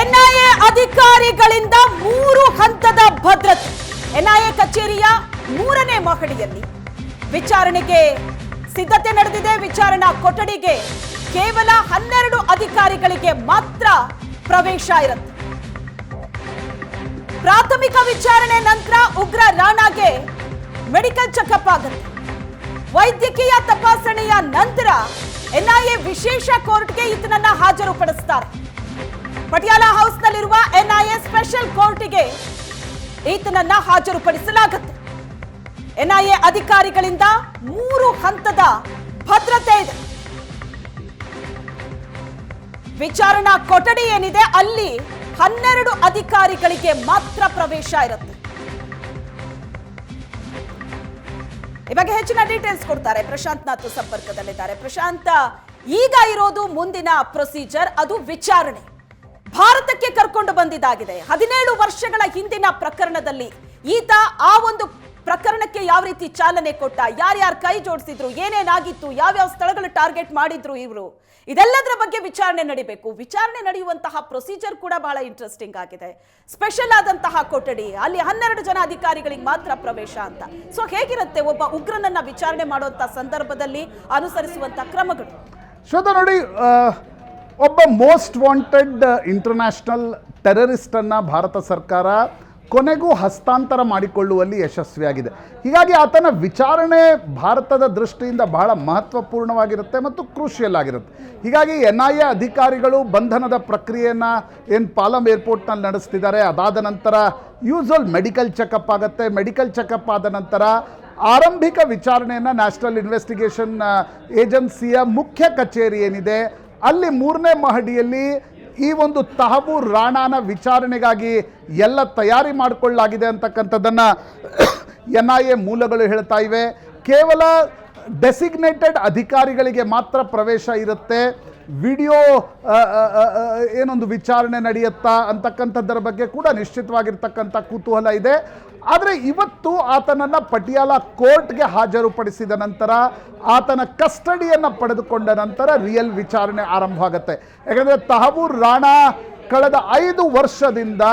NIA ಅಧಿಕಾರಿಗಳಿಂದ ಮೂರು ಹಂತದ ಭದ್ರತೆ. ಎನ್ಐಎ ಕಚೇರಿಯ ಮೂರನೇ ಮಹಡಿಯಲ್ಲಿ ವಿಚಾರಣೆಗೆ ಸಿದ್ಧತೆ ನಡೆದಿದೆ. ವಿಚಾರಣಾ ಕೊಠಡಿಗೆ ಕೇವಲ ಹನ್ನೆರಡು ಅಧಿಕಾರಿಗಳಿಗೆ ಮಾತ್ರ ಪ್ರವೇಶ ಇರುತ್ತೆ. ಪ್ರಾಥಮಿಕ ವಿಚಾರಣೆ ನಂತರ ಉಗ್ರ ರಾಣಾಗೆ ಮೆಡಿಕಲ್ ಚೆಕಪ್ ಆಗುತ್ತೆ. ವೈದ್ಯಕೀಯ ತಪಾಸಣೆಯ ನಂತರ ಎನ್ಐಎ ವಿಶೇಷ ಕೋರ್ಟ್ಗೆ ಈತನನ್ನ ಹಾಜರುಪಡಿಸ್ತಾರೆ. ಪಟಿಯಾಲ ಹೌಸ್ನಲ್ಲಿರುವ ಎನ್ಐಎ ಸ್ಪೆಷಲ್ ಕೋರ್ಟ್ಗೆ ಈತನನ್ನ ಹಾಜರುಪಡಿಸಲಾಗುತ್ತೆ. ಎನ್ಐಎ ಅಧಿಕಾರಿಗಳಿಂದ ಮೂರು ಹಂತದ ಭದ್ರತೆ ಇದೆ. ವಿಚಾರಣಾ ಕೊಠಡಿ ಏನಿದೆ ಅಲ್ಲಿ ಹನ್ನೆರಡು ಅಧಿಕಾರಿಗಳಿಗೆ ಮಾತ್ರ ಪ್ರವೇಶ ಇರುತ್ತೆ. ಈ ಬಗ್ಗೆ ಹೆಚ್ಚಿನ ಡೀಟೇಲ್ಸ್ ಕೊಡ್ತಾರೆ. ಪ್ರಶಾಂತ್ ನಾಥ್ ಸಂಪರ್ಕದಲ್ಲಿದ್ದಾರೆ. ಪ್ರಶಾಂತ್, ಈಗ ಇರೋದು ಮುಂದಿನ ಪ್ರೊಸೀಜರ್ ಅದು ವಿಚಾರಣೆ. ಭಾರತಕ್ಕೆ ಕರ್ಕೊಂಡು ಬಂದಿದ್ದಾಗಿದೆ. ಹದಿನೇಳು ವರ್ಷಗಳ ಹಿಂದಿನ ಪ್ರಕರಣದಲ್ಲಿ ಈತ ಆ ಒಂದು ಪ್ರಕರಣಕ್ಕೆ ಯಾವ ರೀತಿ ಚಾಲನೆ ಕೊಟ್ಟ, ಯಾರ್ಯಾರು ಕೈ ಜೋಡಿಸಿದ್ರು, ಏನೇನಾಗಿತ್ತು, ಯಾವ್ಯಾವ ಸ್ಥಳಗಳು ಟಾರ್ಗೆಟ್ ಮಾಡಿದ್ರು ಇವರು, ಇದೆಲ್ಲದರ ಬಗ್ಗೆ ವಿಚಾರಣೆ ನಡಿಬೇಕು. ವಿಚಾರಣೆ ನಡೆಯುವಂತಹ ಪ್ರೊಸೀಜರ್ ಕೂಡ ಬಹಳ ಇಂಟ್ರೆಸ್ಟಿಂಗ್ ಆಗಿದೆ. ಸ್ಪೆಷಲ್ ಆದಂತಹ ಕೊಠಡಿ, ಅಲ್ಲಿ ಹನ್ನೆರಡು ಜನ ಅಧಿಕಾರಿಗಳಿಗೆ ಮಾತ್ರ ಪ್ರವೇಶ ಅಂತ. ಸೊ ಹೇಗಿರುತ್ತೆ ಒಬ್ಬ ಉಗ್ರನನ್ನ ವಿಚಾರಣೆ ಮಾಡುವಂತಹ ಸಂದರ್ಭದಲ್ಲಿ ಅನುಸರಿಸುವಂತಹ ಕ್ರಮಗಳು? ನೋಡಿ ಒಬ್ಬ ಮೋಸ್ಟ್ ವಾಂಟೆಡ್ ಇಂಟರ್ನ್ಯಾಷನಲ್ ಟೆರರಿಸ್ಟನ್ನು ಭಾರತ ಸರ್ಕಾರ ಕೊನೆಗೂ ಹಸ್ತಾಂತರ ಮಾಡಿಕೊಳ್ಳುವಲ್ಲಿ ಯಶಸ್ವಿಯಾಗಿದೆ. ಹೀಗಾಗಿ ಆತನ ವಿಚಾರಣೆ ಭಾರತದ ದೃಷ್ಟಿಯಿಂದ ಬಹಳ ಮಹತ್ವಪೂರ್ಣವಾಗಿರುತ್ತೆ ಮತ್ತು ಕ್ರೂಷಿಯಲ್ ಆಗಿರುತ್ತೆ. ಹೀಗಾಗಿ ಎನ್ ಐ ಎ ಅಧಿಕಾರಿಗಳು ಬಂಧನದ ಪ್ರಕ್ರಿಯೆಯನ್ನು ಏನು ಪಾಲಂ ಏರ್ಪೋರ್ಟ್ನಲ್ಲಿ ನಡೆಸ್ತಿದ್ದಾರೆ, ಅದಾದ ನಂತರ ಯೂಸ್ವಲ್ ಮೆಡಿಕಲ್ ಚೆಕಪ್ ಆಗುತ್ತೆ. ಮೆಡಿಕಲ್ ಚೆಕಪ್ ಆದ ನಂತರ ಆರಂಭಿಕ ವಿಚಾರಣೆಯನ್ನು ನ್ಯಾಷನಲ್ ಇನ್ವೆಸ್ಟಿಗೇಷನ್ ಏಜೆನ್ಸಿಯ ಮುಖ್ಯ ಕಚೇರಿ ಏನಿದೆ ಅಲ್ಲಿ ಮೂರನೇ ಮಹಡಿಯಲ್ಲಿ ಈ ಒಂದು ತಹಬು ರಾಣಾನ ವಿಚಾರಣೆಗಾಗಿ ಎಲ್ಲ ತಯಾರಿ ಮಾಡಿಕೊಳ್ಳಲಾಗಿದೆ ಅಂತಕ್ಕಂಥದ್ದನ್ನು ಎನ್ ಐ ಎ ಮೂಲಗಳು ಹೇಳ್ತಾ ಇವೆ. ಕೇವಲ ಡೆಸಿಗ್ನೇಟೆಡ್ ಅಧಿಕಾರಿಗಳಿಗೆ ಮಾತ್ರ ಪ್ರವೇಶ ಇರುತ್ತೆ. ವಿಡಿಯೋ ಏನೊಂದು ವಿಚಾರಣೆ ನಡೆಯುತ್ತಾ ಅಂತಕ್ಕಂಥದ್ದರ ಬಗ್ಗೆ ಕೂಡ ನಿಶ್ಚಿತವಾಗಿರ್ತಕ್ಕಂಥ ಕುತೂಹಲ ಇದೆ. ಆದರೆ ಇವತ್ತು ಆತನನ್ನು ಪಟಿಯಾಲ ಕೋರ್ಟ್ಗೆ ಹಾಜರುಪಡಿಸಿದ ನಂತರ, ಆತನ ಕಸ್ಟಡಿಯನ್ನು ಪಡೆದುಕೊಂಡ ನಂತರ ರಿಯಲ್ ವಿಚಾರಣೆ ಆರಂಭ ಆಗುತ್ತೆ ಯಾಕಂದರೆ ತಹಬೂರ್ ರಾಣಾ ಕಳೆದ ಐದು ವರ್ಷದಿಂದ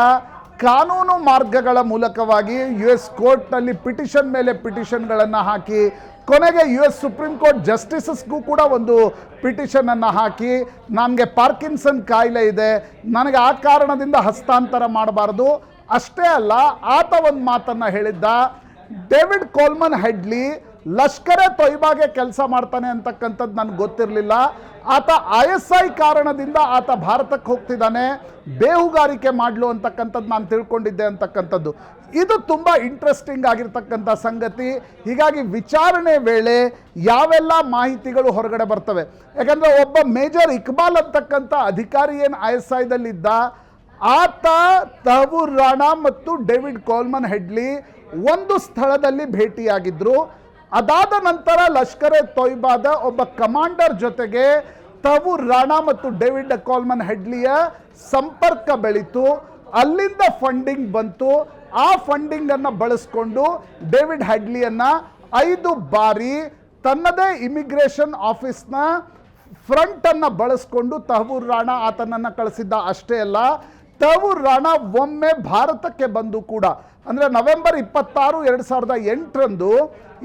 ಕಾನೂನು ಮಾರ್ಗಗಳ ಮೂಲಕವಾಗಿ ಯು ಎಸ್ ಕೋರ್ಟ್ನಲ್ಲಿ ಪಿಟಿಷನ್ ಮೇಲೆ ಪಿಟಿಷನ್ಗಳನ್ನು ಹಾಕಿ, ಕೊನೆಗೆ ಯು ಎಸ್ ಸುಪ್ರೀಂ ಕೋರ್ಟ್ ಜಸ್ಟಿಸಸ್ಗೂ ಕೂಡ ಒಂದು ಪಿಟಿಷನನ್ನು ಹಾಕಿ, ನನಗೆ ಪಾರ್ಕಿನ್ಸನ್ ಕಾಯಿಲೆ ಇದೆ, ನನಗೆ ಆ ಕಾರಣದಿಂದ ಹಸ್ತಾಂತರ ಮಾಡಬಾರ್ದು. ಅಷ್ಟೇ ಅಲ್ಲ, ಆತ ಒಂದು ಮಾತನ್ನು ಹೇಳಿದ್ದ, ಡೇವಿಡ್ ಕೋಲ್ಮನ್ ಹೆಡ್ಲಿ ಲಷ್ಕರೆ ತೊಯ್ಬಾಗೆ ಕೆಲಸ ಮಾಡ್ತಾನೆ ಅಂತಕ್ಕಂಥದ್ದು ನನಗೆ ಗೊತ್ತಿರಲಿಲ್ಲ. ಆತ ಐ ಎಸ್ ಐ ಕಾರಣದಿಂದ ಆತ ಭಾರತಕ್ಕೆ ಹೋಗ್ತಿದ್ದಾನೆ. ಬೇಹುಗಾರಿಕೆ ಮಾಡಲು ಅಂತಕ್ಕಂಥದ್ದು ನಾನು ತಿಳ್ಕೊಂಡಿದ್ದೆ ಅಂತಕ್ಕಂಥದ್ದು. ಇದು ತುಂಬ ಇಂಟ್ರೆಸ್ಟಿಂಗ್ ಆಗಿರ್ತಕ್ಕಂಥ ಸಂಗತಿ. ಹೀಗಾಗಿ ವಿಚಾರಣೆ ವೇಳೆ ಯಾವೆಲ್ಲ ಮಾಹಿತಿಗಳು ಹೊರಗಡೆ ಬರ್ತವೆ. ಯಾಕಂದರೆ ಒಬ್ಬ ಮೇಜರ್ ಇಕ್ಬಾಲ್ ಅಂತಕ್ಕಂಥ ಅಧಿಕಾರಿ ಏನು ಐ ಎಸ್ ಐದಲ್ಲಿದ್ದ, ಆತ ತಹಬೂರ್ ರಾಣಾ ಮತ್ತು ಡೇವಿಡ್ ಕೋಲ್ಮನ್ ಹೆಡ್ಲಿ ಒಂದು ಸ್ಥಳದಲ್ಲಿ ಭೇಟಿಯಾಗಿದ್ರು. ಅದಾದ ನಂತರ ಲಷ್ಕರ್ ಎ ತೊಯ್ಬಾದ ಒಬ್ಬ ಕಮಾಂಡರ್ ಜೊತೆಗೆ ತವು ರಾಣಾ ಮತ್ತು ಡೇವಿಡ್ ಕಾಲ್ಮನ್ ಹೆಡ್ಲಿಯ ಸಂಪರ್ಕ ಬೆಳೀತು. ಅಲ್ಲಿಂದ ಫಂಡಿಂಗ್ ಬಂತು. ಆ ಫಂಡಿಂಗ್ ಅನ್ನು ಬಳಸ್ಕೊಂಡು ಡೇವಿಡ್ ಹೆಡ್ಲಿಯನ್ನ ಐದು ಬಾರಿ ತನ್ನದೇ ಇಮಿಗ್ರೇಷನ್ ಆಫೀಸ್ನ ಫ್ರಂಟ್ ಅನ್ನ ಬಳಸ್ಕೊಂಡು ತಹಬೂರ್ ರಾಣಾ ಆತನನ್ನ ಕಳಿಸಿದ್ದ ಅಷ್ಟೇ ಅಲ್ಲ ತಹಬೂರ್ ರಣ ಒಮ್ಮೆ ಭಾರತಕ್ಕೆ ಬಂದು ಕೂಡ. ಅಂದ್ರೆ ನವೆಂಬರ್ ಇಪ್ಪತ್ತಾರು, ಎರಡು ಸಾವಿರದ ಎಂಟರಂದು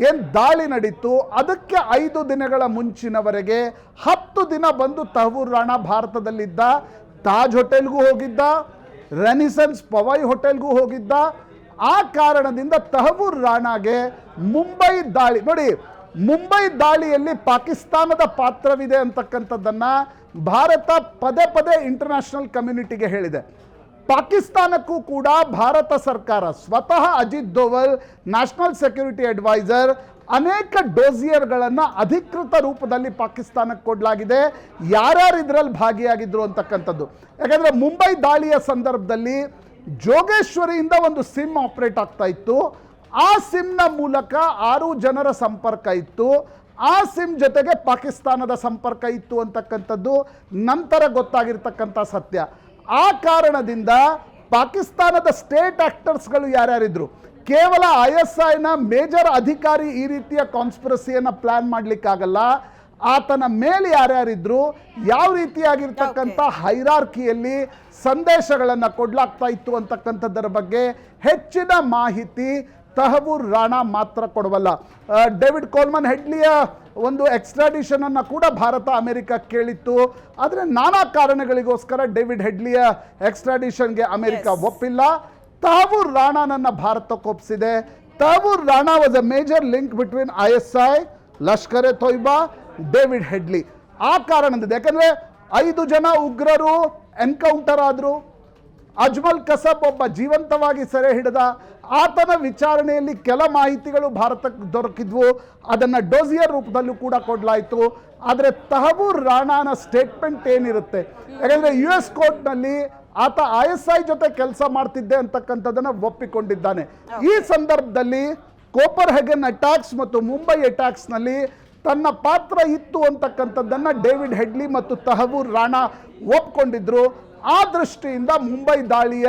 ಏನು ದಾಳಿ ನಡೀತು, ಅದಕ್ಕೆ ಐದು ದಿನಗಳ ಮುಂಚಿನವರೆಗೆ ಹತ್ತು ದಿನ ಬಂದು ತಹವೂರ್ ರಾಣ ಭಾರತದಲ್ಲಿದ್ದ ತಾಜ್ ಹೋಟೆಲ್ಗೂ ಹೋಗಿದ್ದ, ರೆನಿಸನ್ಸ್ ಪವೈ ಹೋಟೆಲ್ಗೂ ಹೋಗಿದ್ದ. ಆ ಕಾರಣದಿಂದ ತಹವೂರ್ ರಾಣಾಗೆ ಮುಂಬೈ ದಾಳಿ, ನೋಡಿ, ಮುಂಬೈ ದಾಳಿಯಲ್ಲಿ ಪಾಕಿಸ್ತಾನದ ಪಾತ್ರವಿದೆ ಅಂತಕ್ಕಂಥದ್ದನ್ನು ಭಾರತ ಪದೇ ಪದೇ ಇಂಟರ್ನ್ಯಾಷನಲ್ ಕಮ್ಯುನಿಟಿಗೆ ಹೇಳಿದೆ. ಪಾಕಿಸ್ತಾನಕ್ಕೂ ಕೂಡ ಭಾರತ ಸರ್ಕಾರ ಸ್ವತಃ Ajit Doval, national security adviser, ಅನೇಕ ಡೋಸಿಯರ್ಗಳನ್ನು ಅಧಿಕೃತ ರೂಪದಲ್ಲಿ ಪಾಕಿಸ್ತಾನಕ್ಕೆ ಕೊಡಲಾಗಿದೆ. ಯಾರ್ಯಾರು ಇದರಲ್ಲಿ ಭಾಗಿಯಾಗಿದ್ರು ಅಂತಕ್ಕಂಥದ್ದು. ಯಾಕಂದರೆ ಮುಂಬೈ ದಾಳಿಯ ಸಂದರ್ಭದಲ್ಲಿ ಜೋಗೇಶ್ವರಿಯಿಂದ ಒಂದು ಸಿಮ್ ಆಪರೇಟ್ ಆಗ್ತಾ ಇತ್ತು. ಆ ಸಿಮ್ನ ಮೂಲಕ ಆರು ಜನರ ಸಂಪರ್ಕ ಇತ್ತು. ಆ ಸಿಮ್ ಜೊತೆಗೆ ಪಾಕಿಸ್ತಾನದ ಸಂಪರ್ಕ ಇತ್ತು ಅಂತಕ್ಕಂಥದ್ದು. ನಂತರ ಗೊತ್ತಾಗಿರ್ತಕ್ಕಂಥ ಸತ್ಯ. ಆ ಕಾರಣದಿಂದ ಪಾಕಿಸ್ತಾನದ ಸ್ಟೇಟ್ ಆ್ಯಕ್ಟರ್ಸ್ಗಳು ಯಾರ್ಯಾರಿದ್ರು? ಕೇವಲ ಐ ಎಸ್ ಐನ ಮೇಜರ್ ಅಧಿಕಾರಿ ಈ ರೀತಿಯ ಕಾನ್ಸ್ಪಿರಸಿಯನ್ನು ಪ್ಲಾನ್ ಮಾಡಲಿಕ್ಕಾಗಲ್ಲ. ಆತನ ಮೇಲೆ ಯಾರ್ಯಾರಿದ್ರು? ಯಾವ ರೀತಿಯಾಗಿರ್ತಕ್ಕಂಥ ಹೈರಾರ್ಕಿಯಲ್ಲಿ ಸಂದೇಶಗಳನ್ನು ಕೊಡ್ಲಾಗ್ತಾ ಇತ್ತು ಅಂತಕ್ಕಂಥದ್ದರ ಬಗ್ಗೆ ಹೆಚ್ಚಿನ ಮಾಹಿತಿ ತಹಬೂರ್ ರಾಣಾ ಮಾತ್ರ ಕೊಡಬಲ್ಲ ಡೇವಿಡ್ ಕೋಲ್ಮನ್ ಹೆಡ್ಲಿಯ ಒಂದು ಎಕ್ಸ್ಟ್ರಾಡಿಷನನ್ನು ಕೂಡ ಭಾರತ ಅಮೆರಿಕ ಕೇಳಿತ್ತು. ಆದರೆ ನಾನಾ ಕಾರಣಗಳಿಗೋಸ್ಕರ ಡೇವಿಡ್ ಹೆಡ್ಲಿಯ ಎಕ್ಸ್ಟ್ರಾಡಿಷನ್ಗೆ ಅಮೆರಿಕ. ಒಪ್ಪಿಲ್ಲ. ತಹಬೂರ್ ರಾಣಾನನ್ನು Bharat ಒಪ್ಪಿಸಿದೆ Tahawwur Rana was a major link between I S I Lashkar e Taiba David Headley. ಆ ಕಾರಣದಿಂದ ಯಾಕಂದ್ರೆ ಐದು ಜನ ಉಗ್ರರು ಎನ್ಕೌಂಟರ್ ಆದ್ರು. ಅಜ್ಮಲ್ ಕಸಬ್ ಒಬ್ಬ ಜೀವಂತವಾಗಿ ಸೆರೆ ಹಿಡಿದ ಆತನ ವಿಚಾರಣೆಯಲ್ಲಿ ಕೆಲ ಮಾಹಿತಿಗಳು ಭಾರತಕ್ಕೆ ದೊರಕಿದ್ವು. ಅದನ್ನು ಡೋಸಿಯರ್ ರೂಪದಲ್ಲೂ ಕೂಡ ಕೊಡಲಾಯಿತು. ಆದರೆ ತಹಬೂರ್ ರಾಣಾನ ಸ್ಟೇಟ್ಮೆಂಟ್ ಏನಿರುತ್ತೆ? ಯಾಕಂದರೆ ಯು ಎಸ್ ಕೋರ್ಟ್ನಲ್ಲಿ ಆತ ಐ ಎಸ್ ಐ ಜೊತೆ ಕೆಲಸ ಮಾಡ್ತಿದ್ದೆ ಅಂತಕ್ಕಂಥದ್ದನ್ನು ಒಪ್ಪಿಕೊಂಡಿದ್ದಾನೆ. ಈ ಸಂದರ್ಭದಲ್ಲಿ ಕೋಪರ್ ಹೆಗನ್ ಅಟ್ಯಾಕ್ಸ್ ಮತ್ತು ಮುಂಬೈ ಅಟ್ಯಾಕ್ಸ್ನಲ್ಲಿ ತನ್ನ ಪಾತ್ರ ಇತ್ತು ಅಂತಕ್ಕಂಥದ್ದನ್ನು ಡೇವಿಡ್ ಹೆಡ್ಲಿ ಮತ್ತು ತಹಬೂರ್ ರಾಣಾ ಒಪ್ಕೊಂಡಿದ್ರು. ಆ ದೃಷ್ಟಿಯಿಂದ ಮುಂಬೈ ದಾಳಿಯ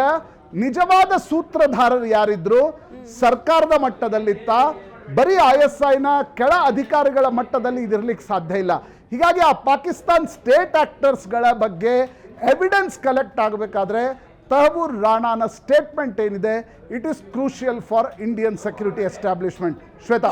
ನಿಜವಾದ ಸೂತ್ರಧಾರರು ಯಾರಿದ್ರು? ಸರ್ಕಾರದ ಮಟ್ಟದಲ್ಲಿತ್ತ, ಬರೀ ಐ ಎಸ್ ಐನ ಕೆಳ ಅಧಿಕಾರಿಗಳ ಮಟ್ಟದಲ್ಲಿ ಇದಿರ್ಲಿಕ್ಕೆ ಸಾಧ್ಯ ಇಲ್ಲ. ಹೀಗಾಗಿ ಆ ಪಾಕಿಸ್ತಾನ್ ಸ್ಟೇಟ್ ಆಕ್ಟರ್ಸ್ಗಳ ಬಗ್ಗೆ ಎವಿಡೆನ್ಸ್ ಕಲೆಕ್ಟ್ ಆಗಬೇಕಾದ್ರೆ ತಹಬೂರ್ ರಾಣಾನ ಸ್ಟೇಟ್ಮೆಂಟ್ ಏನಿದೆ? It is crucial for Indian security establishment Shweta.